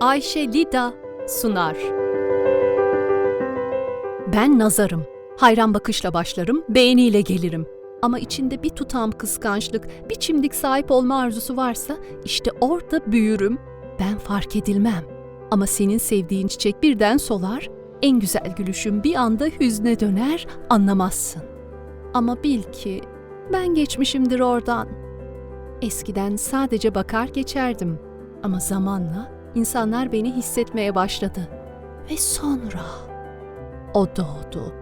Ayşe Lida sunar. Ben nazarım. Hayran bakışla başlarım, beğeniyle gelirim. Ama içinde bir tutam kıskançlık, bir çimdik sahip olma arzusu varsa işte orada büyürüm. Ben fark edilmem. Ama senin sevdiğin çiçek birden solar, en güzel gülüşüm bir anda hüzne döner, anlamazsın. Ama bil ki ben geçmişimdir oradan. Eskiden sadece bakar geçerdim. Ama zamanla insanlar beni hissetmeye başladı. Ve sonra o doğdu.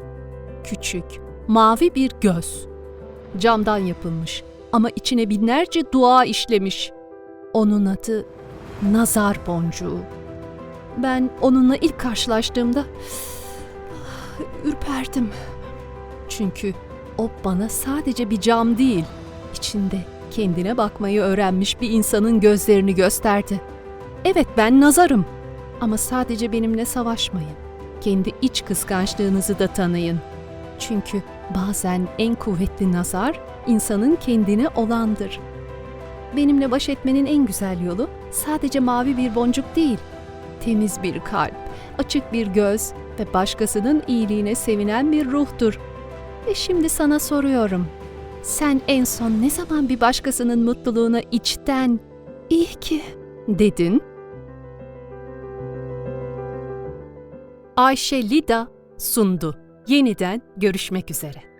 Küçük, mavi bir göz. Camdan yapılmış ama içine binlerce dua işlemiş. Onun adı nazar boncuğu. Ben onunla ilk karşılaştığımda ürperdim. Çünkü o bana sadece bir cam değil, içinde kendine bakmayı öğrenmiş bir insanın gözlerini gösterdi. Evet ben nazarım ama sadece benimle savaşmayın. Kendi iç kıskançlığınızı da tanıyın. Çünkü bazen en kuvvetli nazar insanın kendine olandır. Benimle baş etmenin en güzel yolu sadece mavi bir boncuk değil, temiz bir kalp, açık bir göz ve başkasının iyiliğine sevinen bir ruhtur. Ve şimdi sana soruyorum. Sen en son ne zaman bir başkasının mutluluğuna içten iyi ki dedin? Ayşe Lida sundu. Yeniden görüşmek üzere.